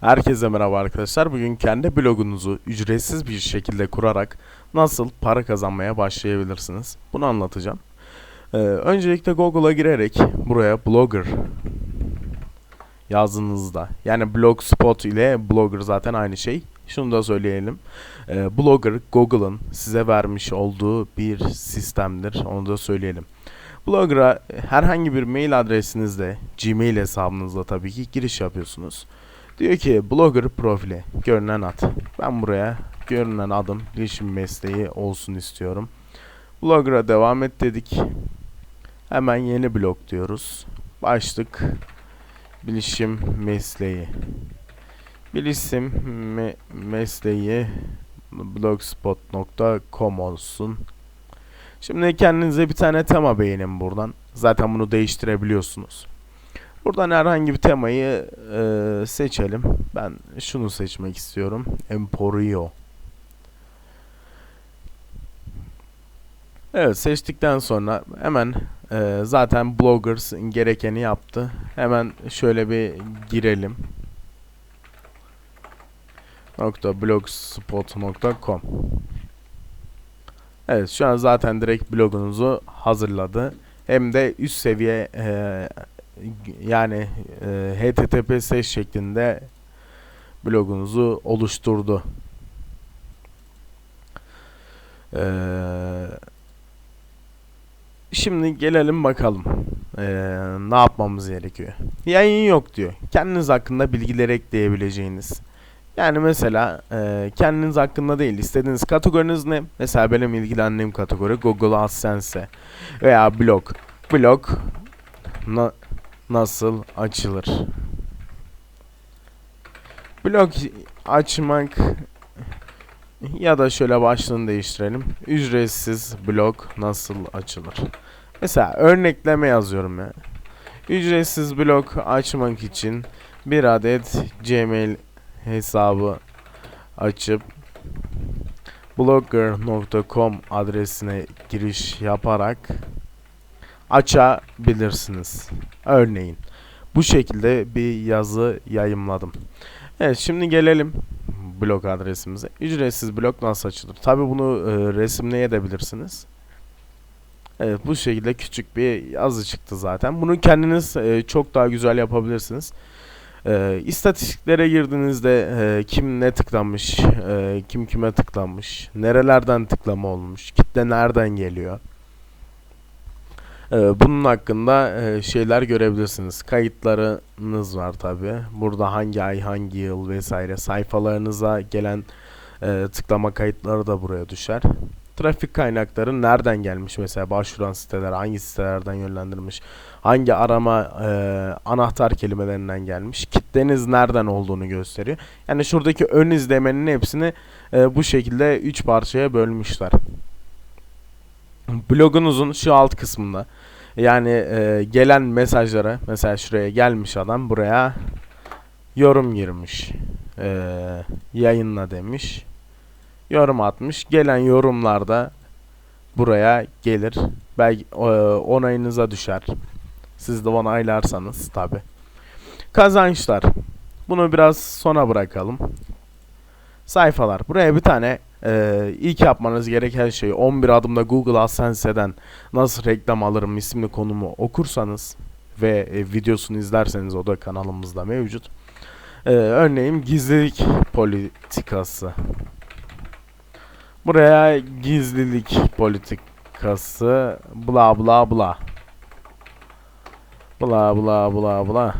Herkese merhaba arkadaşlar. Bugün kendi blogunuzu ücretsiz bir şekilde kurarak nasıl para kazanmaya başlayabilirsiniz? Bunu anlatacağım. Ee, öncelikle Google'a girerek buraya blogger yazdığınızda yani blogspot ile blogger zaten aynı şey. Şunu da söyleyelim. Ee, blogger Google'ın size vermiş olduğu bir sistemdir. Onu da söyleyelim. Blogger'a herhangi bir mail adresinizle, Gmail hesabınızla tabii ki giriş yapıyorsunuz. Diyor ki blogger profili görünen ad. Ben buraya görünen adım bilişim mesleği olsun istiyorum. Blogger'a devam et dedik. Hemen yeni blog diyoruz. Başlık bilişim mesleği. Bilişim me- mesleği blogspot.com olsun. Şimdi kendinize bir tane tema beğenin buradan. Zaten bunu değiştirebiliyorsunuz. Buradan herhangi bir temayı e, seçelim. Ben şunu seçmek istiyorum. Emporio. Evet seçtikten sonra hemen e, zaten bloggers gerekeni yaptı. Hemen şöyle bir girelim. .blogspot.com Evet şu an zaten direkt blogunuzu hazırladı. Hem de üst seviye e, yani e, HTTPS şeklinde blogunuzu oluşturdu. Ee, şimdi gelelim bakalım ee, ne yapmamız gerekiyor. Yayın yok diyor. Kendiniz hakkında bilgiler ekleyebileceğiniz. Yani mesela e, kendiniz hakkında değil istediğiniz kategoriniz ne? Mesela benim ilgilendiğim kategori Google AdSense veya blog. Blog nasıl açılır? Blog açmak ya da şöyle başlığını değiştirelim. Ücretsiz blog nasıl açılır? Mesela örnekleme yazıyorum ya. Ücretsiz blog açmak için bir adet Gmail hesabı açıp blogger.com adresine giriş yaparak açabilirsiniz. Örneğin bu şekilde bir yazı yayımladım. Evet şimdi gelelim blog adresimize. Ücretsiz blog nasıl açılır? Tabi bunu e, resimleyebilirsiniz. Evet bu şekilde küçük bir yazı çıktı zaten. Bunu kendiniz e, çok daha güzel yapabilirsiniz. E, istatistiklere girdiğinizde e, kim ne tıklanmış, e, kim kime tıklanmış, nerelerden tıklama olmuş, kitle nereden geliyor. E, bunun hakkında e, şeyler görebilirsiniz. Kayıtlarınız var tabi. Burada hangi ay, hangi yıl vesaire sayfalarınıza gelen e, tıklama kayıtları da buraya düşer. Trafik kaynakları nereden gelmiş mesela başvuran siteler hangi sitelerden yönlendirmiş hangi arama e, anahtar kelimelerinden gelmiş kitleniz nereden olduğunu gösteriyor. Yani şuradaki ön izlemenin hepsini e, bu şekilde 3 parçaya bölmüşler. Blogunuzun şu alt kısmında yani e, gelen mesajlara mesela şuraya gelmiş adam buraya yorum girmiş e, yayınla demiş yorum atmış. Gelen yorumlarda buraya gelir. Belki e, onayınıza düşer. Siz de onaylarsanız tabi. Kazançlar. Bunu biraz sona bırakalım. Sayfalar. Buraya bir tane e, ilk yapmanız gereken şey 11 adımda Google AdSense'den nasıl reklam alırım isimli konumu okursanız ve e, videosunu izlerseniz o da kanalımızda mevcut. E, örneğin gizlilik politikası. Buraya gizlilik politikası bla bla bla. Bla bla bla bla.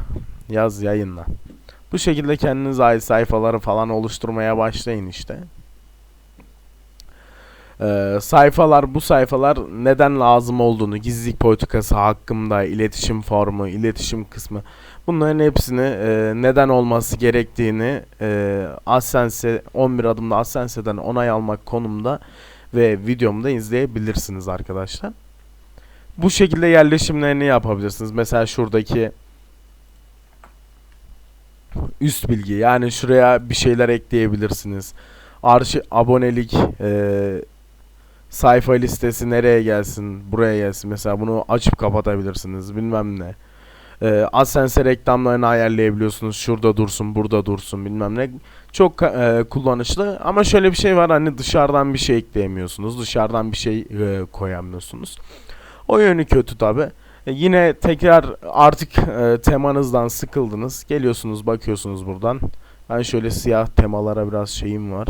Yaz yayınla. Bu şekilde kendiniz ait sayfaları falan oluşturmaya başlayın işte. Ee, sayfalar bu sayfalar neden lazım olduğunu, gizlilik politikası hakkında, iletişim formu, iletişim kısmı bunların hepsini e, neden olması gerektiğini e, AdSense 11 adımda AdSense'den onay almak konumda ve videomda izleyebilirsiniz arkadaşlar. Bu şekilde yerleşimlerini yapabilirsiniz. Mesela şuradaki üst bilgi yani şuraya bir şeyler ekleyebilirsiniz. Arşi abonelik e, sayfa listesi nereye gelsin, buraya gelsin. Mesela bunu açıp kapatabilirsiniz. Bilmem ne. E, AdSense reklamlarını ayarlayabiliyorsunuz. Şurada dursun, burada dursun bilmem ne. Çok e, kullanışlı ama şöyle bir şey var hani dışarıdan bir şey ekleyemiyorsunuz. Dışarıdan bir şey e, koyamıyorsunuz. O yönü kötü tabi. yine tekrar artık e, temanızdan sıkıldınız. Geliyorsunuz bakıyorsunuz buradan. Ben şöyle siyah temalara biraz şeyim var.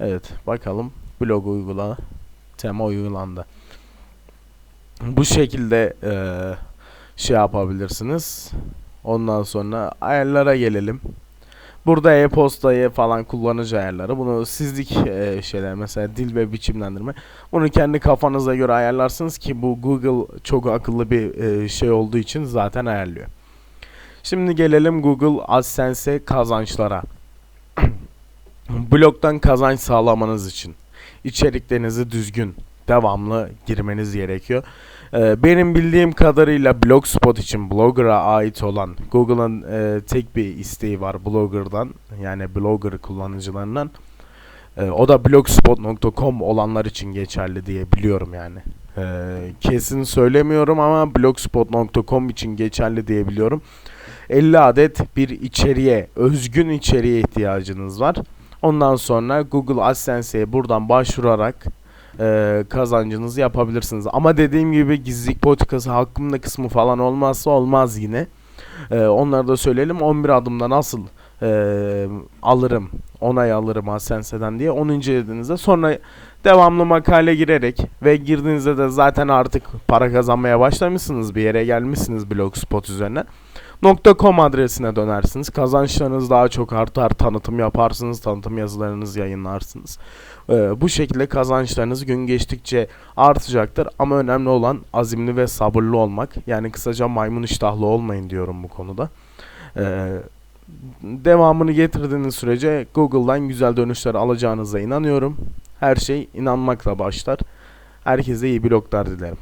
Evet bakalım. Blog uygula. Tema uygulandı. Bu şekilde e, şey yapabilirsiniz. Ondan sonra ayarlara gelelim. Burada e-postayı falan kullanıcı ayarları. Bunu sizlik e, şeyler mesela dil ve biçimlendirme. Bunu kendi kafanıza göre ayarlarsınız ki bu Google çok akıllı bir e, şey olduğu için zaten ayarlıyor. Şimdi gelelim Google AdSense kazançlara. Blogdan kazanç sağlamanız için içeriklerinizi düzgün, devamlı girmeniz gerekiyor. Ee, benim bildiğim kadarıyla Blogspot için Blogger'a ait olan Google'ın e, tek bir isteği var Blogger'dan yani Blogger kullanıcılarından. Ee, o da blogspot.com olanlar için geçerli diye biliyorum yani. Ee, kesin söylemiyorum ama blogspot.com için geçerli diye biliyorum. 50 adet bir içeriğe, özgün içeriğe ihtiyacınız var. Ondan sonra Google AdSense'ye buradan başvurarak e, kazancınızı yapabilirsiniz. Ama dediğim gibi gizlilik politikası hakkında kısmı falan olmazsa olmaz yine. E, onları da söyleyelim. 11 adımda nasıl e, alırım, onay alırım AdSense'den diye onu incelediğinizde sonra devamlı makale girerek ve girdiğinizde de zaten artık para kazanmaya başlamışsınız bir yere gelmişsiniz blogspot üzerine. .com adresine dönersiniz. Kazançlarınız daha çok artar. Tanıtım yaparsınız. Tanıtım yazılarınızı yayınlarsınız. Ee, bu şekilde kazançlarınız gün geçtikçe artacaktır. Ama önemli olan azimli ve sabırlı olmak. Yani kısaca maymun iştahlı olmayın diyorum bu konuda. Ee, devamını getirdiğiniz sürece Google'dan güzel dönüşler alacağınıza inanıyorum. Her şey inanmakla başlar. Herkese iyi bloglar dilerim.